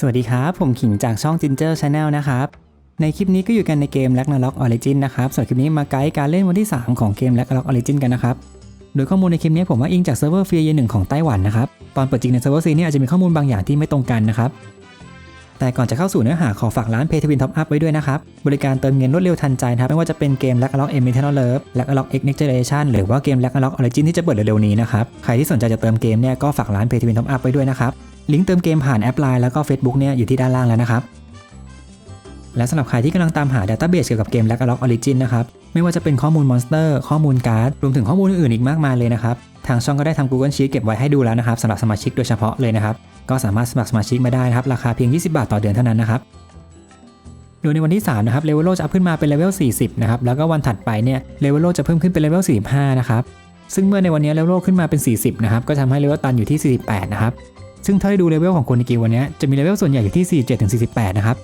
สวัสดีครับ ผมขิงจากช่อง Ginger Channel นะครับ ในคลิปนี้ก็อยู่กันในเกม Ragnarok Origin นะครับส่วนคลิปนี้มาไกด์การเล่นวันที่ 3 ของเกม Ragnarok Origin กันนะครับ โดยข้อมูลในคลิปนี้ผมว่าอิงจากเซิร์ฟเวอร์เฟรีเยหนึ่งของไต้หวันนะครับ ตอนเปิดจริงในเซิร์ฟเวอร์ซีนี่อาจจะมีข้อมูลบางอย่างที่ไม่ตรงกันนะครับ แต่ก่อนจะเข้าสู่เนื้อหาขอฝากร้าน Pay to Win Top Up ไว้ด้วยนะครับ บริการเติมเงินรวดเร็วทันใจนะครับ ไม่ว่าจะเป็นเกม Ragnarok e m e t e r n a l Love Ragnarok X Next Generation หรือว่าเกม Ragnarok Origin ที่จะเปิดเร็วๆนี้นะครับ ใครที่สนใจจะเติมเกมเนี่ยก็ฝากร้าน Pay to Win Top Up ไว้ด้วยนะครับ ลิงก์เติมเกมผ่านแอป Line แล้วก็ Facebook เนี่ยอยู่ที่ด้านล่างแล้วนะครับ และสำหรับใครที่กำลังตามหา Database เกี่ยวกับเกม Ragnarok Origin นะครับไม่ว่าจะเป็นข้อมูลมอนสเตอร์ข้อมูลการ์ดรวมถึงข้อมูลอื่นอีกมากมายเลยนะครับทางช่องก็ได้ทำ Google Sheet เก็บไว้ให้ดูแล้วนะครับสำหรับสมาชิกโดยเฉพาะเลยนะครับก็สามารถสมัครสมาชิกมาได้นะครับราคาเพียง 20 บาทต่อเดือนเท่านั้นนะครับโดยในวันที่ 3 นะครับเลเวลโลจะอัพขึ้นมาเป็นเลเวล 40 นะครับ แล้วก็วันถัดไปเนี่ยเลเวลโลจะเพิ่มขึ้นเป็นเลเวล 45 นะครับ ซึ่งเมื่อในวันนี้เลเวลโลขึ้นมาเป็น 40 นะครับ ก็ทำให้เลเวลตันอยู่ที่ 48 นะครับ ซึ่งถ้าได้ดูเลเวลของคนในกิลวันนี้จะมีเลเวลส่วนใหญ่อยู่ที่ 47ถึง48 นะครับ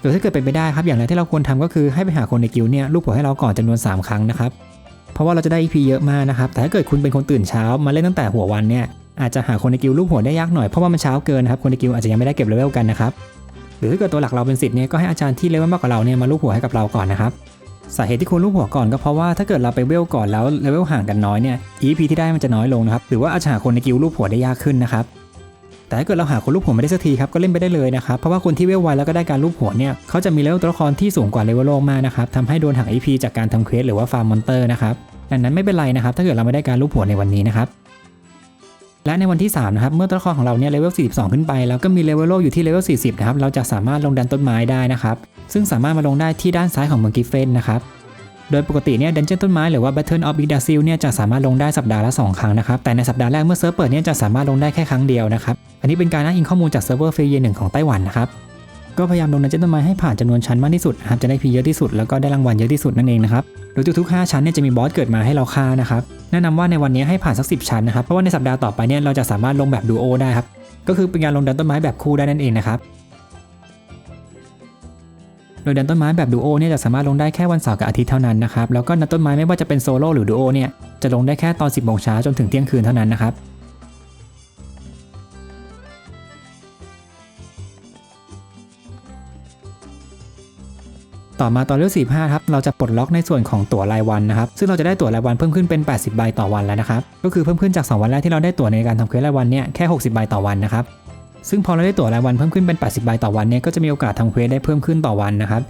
โดยถ้าเกิดเป็นไปได้ครับอย่างแรกที่เราควรทำก็คือให้ไปหาคนในกิลเนี่ยลูกหัวให้เราก่อนจำนวน 3 ครั้งนะครับเพราะว่าเราจะได้ EP เยอะมากนะครับแต่ถ้าเกิดคุณเป็นคนตื่นเช้ามาเล่นตั้งแต่หัววันเนี่ยอาจจะหาคนในกิลลูกหัวได้ยากหน่อยเพราะว่ามันเช้าเกินนะครับคนในกิลอาจจะยังไม่ได้เก็บเลเวลกันนะครับหรือถ้าเกิดตัวหลักเราเป็นสิทธิ์เนี่ยก็ให้อาจารย์ที่เลเวลมากกว่าเราเนี่ยมาลูกหัวให้กับเราก่อนนะครับสาเหตุที่ควรลูกหัวก่อนก็เพราะว่าถ้าเกิดเราไปเวลก่อนแล้วเลเวลห่างกันน้อยเนี่ย EP ที่ได้มันจะน้อยลงนะครับหรือว่าอาจจะหาคนในกิลลูกหัวได้ยากขึ้นนะครับ แต่ถ้าเกิดเราหาคนลูกหัวไม่ได้สักทีครับก็เล่นไปได้เลยนะครับเพราะว่าคนที่เวลไวแล้วก็ได้การลูกหัวเนี่ยเขาจะมีเลเวลตัวละครที่สูงกว่าเลเวลโลกมากนะครับทำให้โดนหัก EP จากการทำเควสหรือว่าฟาร์มมอนเตอร์นะครับดังนั้นไม่เป็นไรนะครับถ้าเกิดเราไม่ได้การลูกหัวในวันนี้นะครับและในวันที่3นะครับเมื่อตัวละครของเราเนี่ยเลเวล 42 ขึ้นไป แล้วก็มีเลเวลโลอยู่ที่เลเวล 40 นะครับเราจะสามารถลงดันต้นไม้ได้นะครับซึ่งสามารถมาลงได้ที่ด้านซ้ายของเมืองกิฟเฟนนะครับโดยปกติเนี่ยดันเจี้ยนต้นไม้หรือว่า Battle of Big d a s i l เนี่ยจะสามารถลงได้สัปดาห์ละ 2 ครั้งนะครับแต่ในสัปดาห์แรกเมื่อเซิร์ฟเปิดเนี่ยจะสามารถลงได้แค่ครั้งเดียวนะครับ อันนี้เป็นการอ้างอิงข้อมูลจากเซิร์ฟเวอร์ฟรีเยหนึ่งของไต้หวันนะครับ ก็พยายามลงดันเจี้ยนต้นไม้ให้ผ่านจำนวนชั้นมากที่สุดนะครับ จะได้พีเยอะที่สุดแล้วก็ได้รางวัลเยอะที่สุดนั่นเองนะครับ โดยทุกๆ5ชั้นเนี่ยจะมีบอสเกิดมาให้เราฆ่านะครับ แนะนำว่าในวันนี้ให้ผ่านสัก 10 ชั้นนะครับ เพราะว่าในสัปดาห์ต่อไปเนี่ยเราจะสามารถลงแบบดูโอได้ครับ ก็คือเป็นการลงดันต้นไม้แบบคู่ได้นั่นเองนะครับโดยดันต้นไม้แบบดูโอเนี่ยจะสามารถลงได้แค่วันเสาร์กับอาทิตย์เท่านั้นนะครับ แล้วก็ดันต้นไม้ไม่ว่าจะเป็นโซโล่หรือดูโอเนี่ยจะลงได้แค่ตอน 10โมงเช้าจนถึงเที่ยงคืนเท่านั้นนะครับ ต่อมาตอนเลเวล45ครับเราจะปลดล็อกในส่วนของตั๋วรายวันนะครับซึ่งเราจะได้ตั๋วรายวันเพิ่มขึ้นเป็น 80 ใบต่อวันแล้วนะครับก็คือเพิ่มขึ้นจาก 2 วันแรกที่เราได้ตั๋วในการทำเควสรายวันเนี่ยแค่ 60 ใบต่อวันนะครับซึ่งพอเราได้ตั๋วรายวันเพิ่มขึ้นเป็น 80 ใบต่อวันเนี่ยก็จะมีโอกาสทำเควสได้เพิ่มขึ้นต่อวันนะครับ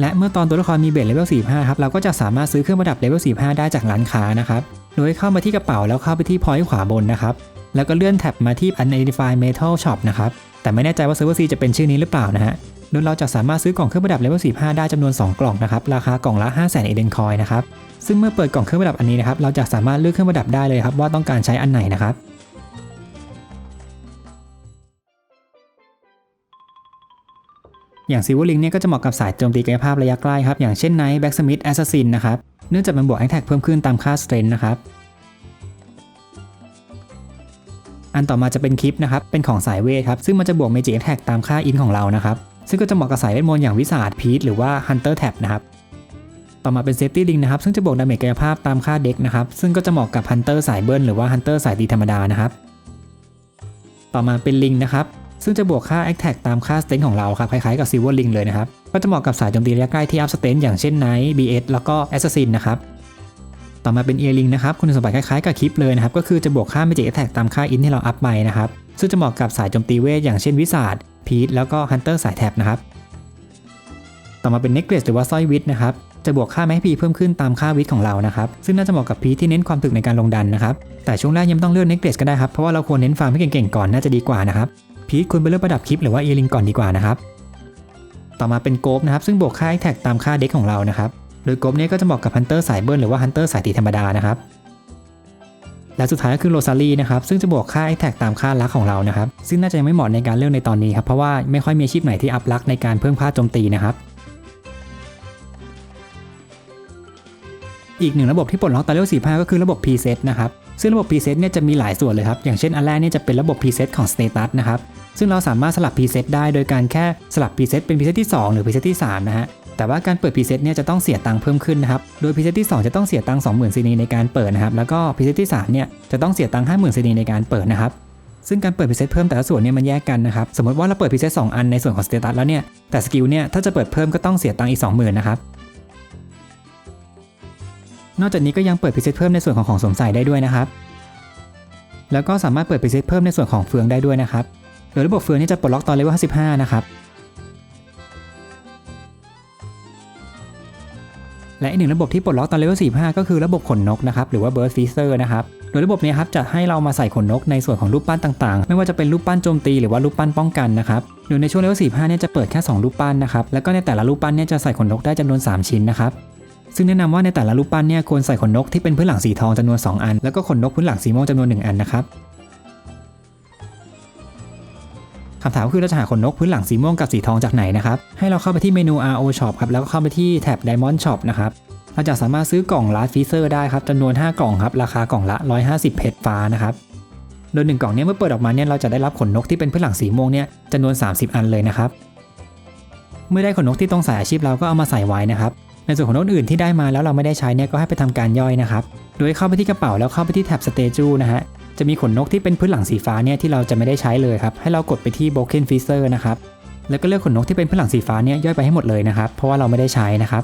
และเมื่อตอนตัวละครมีเบสเลเวล 45 ครับ เราก็จะสามารถซื้อเครื่องประดับเลเวล 45 ได้จากร้านค้านะครับ โดยเข้ามาที่กระเป๋าแล้วเข้าไปที่พอยต์ขวาบนนะครับ แล้วก็เลื่อนแท็บมาที่ Unidentified Metal Shop นะครับ แต่ไม่แน่ใจว่า Server C จะเป็นชื่อนี้หรือเปล่านะฮะ โดยเราจะสามารถซื้อกล่องเครื่องประดับเลเวล45ได้จำนวน 2 กล่องนะครับราคากล่องละ 5 0 0 0 0 0เอเดนคอยนะครับซึ่งเมื่อเปิดกล่องเครื่องประดับอันนี้นะครับเราจะสามารถเลือกเครื่องประดับได้เลยครับว่าต้องการใช้อันไหนนะครับอย่างซิวอลิงเนี่ยก็จะเหมาะกับสายโจมตีกายภาพระยะใกล้ครับ อย่างเช่นไนท์แบ็กสมิธแอสซัสซินนะครับ เนื่องจากมันบวกแอคแท็กเพิ่มขึ้นตามค่าสเตรนนะครับ อันต่อมาจะเป็นคลิปนะครับ เป็นของสายเวทครับ ซึ่งมันจะบวกเมจิแอคแท็กตามค่าอินของเรานะครับ ซึ่งก็จะเหมาะกับสายเวทมนต์อย่างวิสาดพีทหรือว่าฮันเตอร์แท็บนะครับต่อมาเป็นเซฟตี้ลิงนะครับซึ่งจะบวกดาเมจกายภาพตามค่าเด็กนะครับซึ่งก็จะเหมาะกับฮันเตอร์สายเบิร์นหรือว่าฮันเตอร์สายตีธรรมดานะครับต่อมาเป็นลิงนะครับซึ่งจะบวกค่า a t t a c k ตามค่า Strength ของเราครับคล้ายๆกับ Silver Ring เลยนะครับก็จะเหมาะกับสายโจมตีระยะใกล้ที่ Up Strength อย่างเช่น Knight BS แล้วก็ Assassin นนะครับต่อมาเป็น Ear Ring นะครับคุณสมบัติคล้ายๆกับคลิปเลยนะครับก็คือจะบวกค่า Magic Attack ตามค่า In ที่เราอัพไปนะครับซึ่งจะเหมาะกับสายโจมตีเวทอย่างเช่นวิสาด พีทแล้วก็ Hunter สายแท็บนะครับ ต่อมาเป็น Necklace หรือว่าสร้อยวิทนะครับ จะบวกค่าแม p พีเพิ่มขึ้นตามค่าวิทของเรานะครับ ซึ่งน่าจะเหมาะกับพีทที่เน้นความถึกในการลงดันนะครับ แต่ช่วงแรกยังไม่ต้องเลือก Necklace ก็ได้ครับ เพราะว่าเราควรเน้นฟาร์มให้เก่งๆก่อนน่าจะดีกว่านะครับ พีทคุณไปเลือกประดับคลิปหรือว่าเอลิงก่อนดีกว่านะครับ ต่อมาเป็นโกบนะครับ ซึ่งบวกค่าแท็กตามค่าเด็กของเรานะครับ โดยโกบเนี้ก็จะเหมาะกับฮันเตอร์สายเบิร์นหรือว่าฮันเตอร์สายตีธรรมดานะครับ และสุดท้ายก็คือโรซารีนะครับซึ่งจะบวกค่าแท็กตามค่าลักของเรานะครับซึ่งน่าจะยังไม่เหมาะในการเลือกในตอนนี้ครับเพราะว่าไม่ค่อยมีอาชีพไหนที่อัพลักในการเพิ่มค่าโจมตีนะครับอีกหนึ่งระบบที่ปลดล็อกตอนเลเวล45 ก็คือระบบ preset นะครับ ซึ่งระบบ preset เนี่ยจะมีหลายส่วนเลยครับ อย่างเช่นอันแรกเนี่ยจะเป็นระบบ preset ของ status นะครับ ซึ่งเราสามารถสลับ preset ได้โดยการแค่สลับ preset เป็น preset ที่ 2 หรือ preset ที่ 3 นะฮะ แต่ว่าการเปิด preset เนี่ยจะต้องเสียตังค์เพิ่มขึ้นนะครับ โดย preset ที่ 2 จะต้องเสียตังค์20,000ซีนีในการเปิดนะครับ แล้วก็ preset ที่3เนี่ยจะต้องเสียตังค์50,000ซีนีในการเปิดนะครับ ซึ่งการเปิดพรีเซตเพิ่มแต่ละส่วนเนี่ยมันแยกกันนะครับ สมมติว่าเราเปิดพรีเซตสองอันในส่วนของสเตตัสแล้วเนี่ย แต่สกิลเนี่ยถ้าจะเปิดเพิ่มก็ต้องเสียตังค์อีก20,000นะครับ นอกจากนี้ก็ยังเปิดพรีเซตเพิ่มในส่วนของของสวมใส่ได้ด้วยนะครับ แล้วก็สามารถเปิดพรีเซตเพิ่มในส่วนของเฟืองได้ด้วยนะครับโดยระบบเฟืองนี่จะปลดล็อกตอนเลเวล55นะครับ และอีกหนึ่งระบบที่ปลดล็อกตอนเลเวล45 ก็คือระบบขนนกนะครับหรือว่า Bird Feeder นะครับโดยระบบนี้ครับจะให้เรามาใส่ขนนกในส่วนของรูปปั้นต่างๆ ไม่ว่าจะเป็นรูปปั้นโจมตีหรือว่ารูปปั้นป้องกันนะครับโดยในช่วงเลเวล45 เนี่ยจะเปิดแค่ 2 รูปปั้นนะครับแล้วก็ในแต่ละรูปปั้นเนี่ยจะใส่ขนนกได้จำนวน 3 ชิ้นนะครับซึ่งแนะนำว่าในแต่ละรูปปั้นเนี่ยควรใส่ขนนกที่เป็นพื้นหลังสีทองจำนวน 2 อัน แล้วก็ขนนกพื้นหลังสีม่วงจำนวน 1 อันนะครับ คำถามคือเราจะหาขนนกพื้นหลังสีม่วงกับสีทองจากไหนนะครับ ให้เราเข้าไปที่เมนู RO Shop ครับ แล้วก็เข้าไปที่แท็บ Diamond Shop นะครับ เราจะสามารถซื้อกล่องลาร์ดฟีเซอร์ได้ครับจำนวน 5 กล่องครับ ราคากล่องละ 150 เพชรฟ้านะครับ โดย1กล่องเนี้เมื่อเปิดออกมาเนี่ยเราจะได้รับขนนกที่เป็นพื้นหลังสีม่วงเนี่ยจำนวน 30 อันเลยนะครับ เมื่อได้ขนนกที่ตรงใสายอาชีพเราก็เอามาใส่ไว้นะครับ ในส่วนของนกอื่นที่ได้มาแล้วเราไม่ได้ใช้เนี่ยก็ให้ไปทำการย่อยนะครับ โดยเข้าไปที่กระเป๋าแล้วเข้าไปที่แท็บสเตจูนะฮะ จะมีขนนกที่เป็นพื้นหลังสีฟ้าเนี่ยที่เราจะไม่ได้ใช้เลยครับให้เรากดไปที่ Broken Freezer นะครับแล้วก็เลือกขนนกที่เป็นพื้นหลังสีฟ้าเนี่ยย่อยไปให้หมดเลยนะครับเพราะว่าเราไม่ได้ใช้นะครับ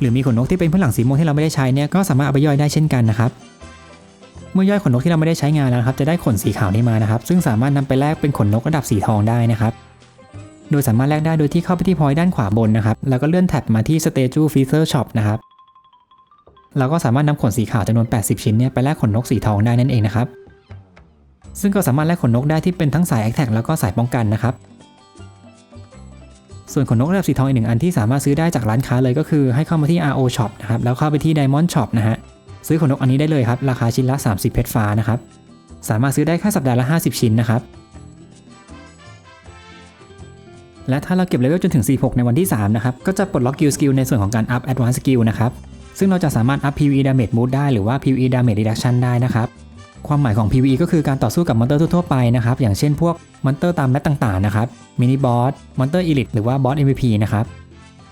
หรือมีขนนกที่เป็นพื้นหลังสีม่วงที่เราไม่ได้ใช้เนี่ยก็สามารถเอาไปย่อยได้เช่นกันนะครับเมื่อย่อยขนนกที่เราไม่ได้ใช้งานแล้วครับจะได้ขนสีขาวนี้มานะครับ ซึ่งสามารถนำไปแลกเป็นขนนกระดับสีทองได้นะครับโดยสามารถแลกได้โดยที่เข้าไปที่พอยด้านขวาบนนะครับแล้วก็เลื่อนแท็บมาที่ Statue Freezer Shop นะครับ เราก็สามารถนำขนสีขาวจำนวน 80 ชิ้นเนี่ยไปแลกขนนกสีทองได้นั่นเองนะครับ ซึ่งก็สามารถแลกขนนกได้ที่เป็นทั้งสาย Attack แล้วก็สายป้องกันนะครับ ส่วนขนนกระดับสีทองอีกหนึ่งอันที่สามารถซื้อได้จากร้านค้าเลยก็คือให้เข้ามาที่ RO Shop นะครับแล้วเข้าไปที่ Diamond Shop นะฮะซื้อขนนกอันนี้ได้เลยครับราคาชิ้นละ 30 เพชรฟ้านะครับสามารถซื้อได้แค่สัปดาห์ละ 50 ชิ้นนะครับและถ้าเราเก็บเลเวลจนถึง 46 ในวันที่ 3 นะครับ ก็จะปลดล็อกกิลสกิลในส่วนของการอัพ Advanced Skill นะครับ ซึ่งเราจะสามารถอัพ PVE Damage Boost ได้หรือว่า PVE Damage Reduction ได้นะครับความหมายของ PVE ก็คือการต่อสู้กับมอนเตอร์ทั่วไปนะครับ อย่างเช่นพวกมอนเตอร์ตามแมปต่างๆนะครับ มินิบอส มอนเตอร์อีลิทหรือว่าบอส MVP นะครับ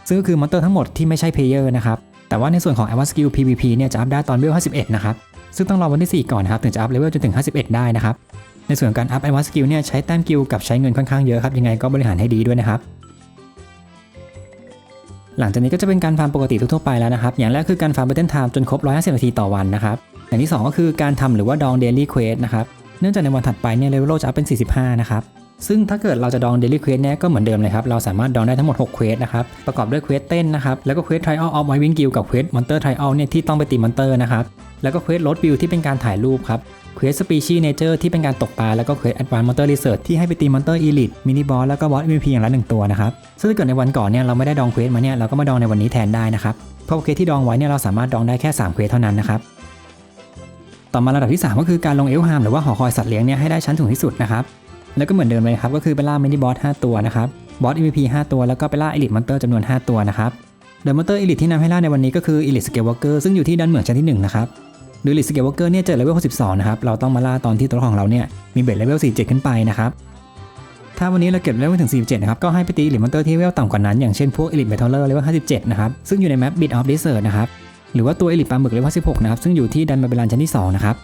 ซึ่งก็คือมอนเตอร์ทั้งหมดที่ไม่ใช่เพลเยอร์นะครับ แต่ว่าในส่วนของ Advanced Skill PVP เนี่ยจะอัพได้ตอนเลเวล51 นะครับ ซึ่งต้องรอวันที่ 4 ก่อนนะครับ ถึงจะอัพเลเวลจนถึง 51 ได้นะครับ ในส่วนการอัพ Advanced Skill เนี่ยใช้แต้มกิลกับใช้เงินค่อนข้างเยอะครับ ยังไงก็บริหารให้ดีด้วยนะครับ หลังจากนี้ก็จะเป็นการฟาร์มปกติทั่วไปแล้วนะครับ อย่างแรกคือการฟาร์ม Battle Time จนครบ 150 นาทีต่อวันนะครับ อย่างที่ 2 ก็คือการทำหรือว่าดอง Daily Quest นะครับ เนื่องจากในวันถัดไปเนี่ยเลเวลจะอัพเป็น 45 นะครับ ซึ่งถ้าเกิดเราจะดอง Daily Quest เนี่ยก็เหมือนเดิมเลยครับ เราสามารถดองได้ทั้งหมด 6 เควสนะครับ ประกอบด้วยเควสเต้นนะครับ แล้วก็เควส Trial of White Wing Guild กับเควส Monster Trial เนี่ยที่ต้องไปตีมอนเตอร์นะครับ แล้วก็เควส Road View ที่เป็นการถ่ายรูปครับ เควส Species Nature ที่เป็นการตกปลาแล้วก็เควส Advanced Monster Research ที่ให้ไปตีมอนเตอร์ Elite Mini Boss แล้วก็ Boss MVP อย่างละหนึ่งตัวนะครับซึ่งถ้าเกิดในวันก่อนเนี่ยเราไม่ได้ดองเควสมาเนี่ยเราก็มาดองในวันนี้แทนได้นะครับเพราะเควสที่ดองไว้เนี่ยเราสามารถดองได้แค่3เควสเท่านั้นนะครับต่อมาระดับที่ 3 ก็คือการลงเอลฮามหรือว่าหอคอยสัตว์เลี้ยงเนี่ยให้ได้ชั้นสูงที่สุดนะครับแล้วก็เหมือนเดิมเลยครับก็คือไปล่ามินิบอส5ตัวนะครับบอส MVP 5 ตัวแล้วก็ไปล่าเอลิทมอนเตอร์จำนวน 5 ตัวนะครับโดยมอนเตอร์เอลิทที่นำให้ล่าในวันนี้ก็คือเอลิทสเกลวอเกอร์ซึ่งอยู่ที่ดันเหมืองชั้นที่1นะครับ โดยเอลิสเกลวอเกอร์เนี่ยเจอเลเวล62นะครับ เราต้องมาล่าตอนที่ตัวของเราเนี่ยมีเบสเลเวล47 ขึ้นไปนะครับ ถ้าวันนี้เราเก็บเลเวลถึง 47 นะครับ ก็ให้ไปตีเอลิทมอนเตอร์ที่เลเวลต่ำกว่านั้น อย่างเช่นพวกเอลิทเมทัลเลอร์เลเวล57 นะครับ ซึ่งอยู่ในแมป Bit of Desert นะครับ หรือว่าตัวเอลิทปลาหมึกเลเวล16 นะครับ ซึ่งอยู่ที่ดันบาเบลันชั้นที่ 2 นะครับ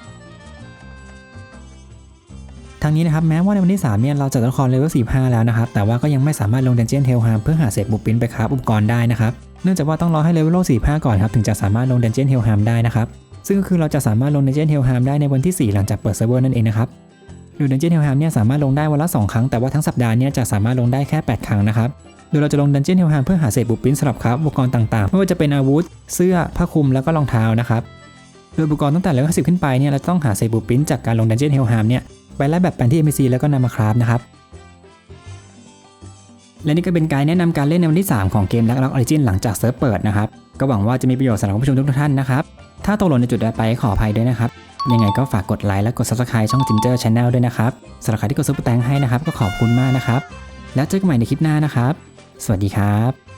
ทางนี้นะครับแม้ว่าในวันที่3เนี่ยเราจะตัวละครเลเวล45 แล้วนะครับ แต่ว่าก็ยังไม่สามารถลง Dungeon Hell Harm เพื่อหาเศษบุปผินไปคราฟอุปกรณ์ได้นะครับ เนื่องจากว่าต้องรอให้เลเวล45 ก่อนครับถึงจะสามารถลง Dungeon Hell Harm ได้นะครับ ซึ่งก็คือเราจะสามารถลง Dungeon Hell Harm ได้ในวันที่ 4 หลังจากเปิดเซิร์ฟเวอร์นั่นเองนะครับโดย Dungeon Hell Harm เนี่ยสามารถลงได้วันละ 2 ครั้ง แต่ว่าทั้งสัปดาห์เนี่ยจะสามารถลงได้แค่ 8 ครั้งนะครับ โดยเราจะลง Dungeon Hell Harm เพื่อหาเศษบุปผินสำหรับคราฟอุปกรณ์ต่างๆ ไม่ว่าจะเป็นอาวุธ เสื้อ ผ้าคลุม แล้วก็รองเท้านะครับโดยอุปกรณ์ตั้งแต่เลเวล10ขึ้นไปเนี่ยเราต้องหาเศษบุปผินจากการลง Dungeon Hell Harm เนี่ยไปไล่แบบแปลนที่ NPC แล้วก็นำมาคราฟนะครับ และนี่ก็เป็นการแนะนำการเล่นในวันที่ 3 ของเกม Ragnarok Origin หลังจากเซิร์ฟเปิดนะครับ ก็หวังว่าจะมีประโยชน์สำหรับผู้ชมทุกท่านนะครับ ถ้าตกหล่นในจุดใดไปขออภัยด้วยนะครับ ยังไงก็ฝากกดไลค์และกด Subscribe ช่อง Ginger Channel ด้วยนะครับสำหรับใครที่กดซุปเปอร์แตงให้นะครับ ก็ขอบคุณมากนะครับ แล้วเจอกันใหม่ในคลิปหน้านะครับ สวัสดีครับ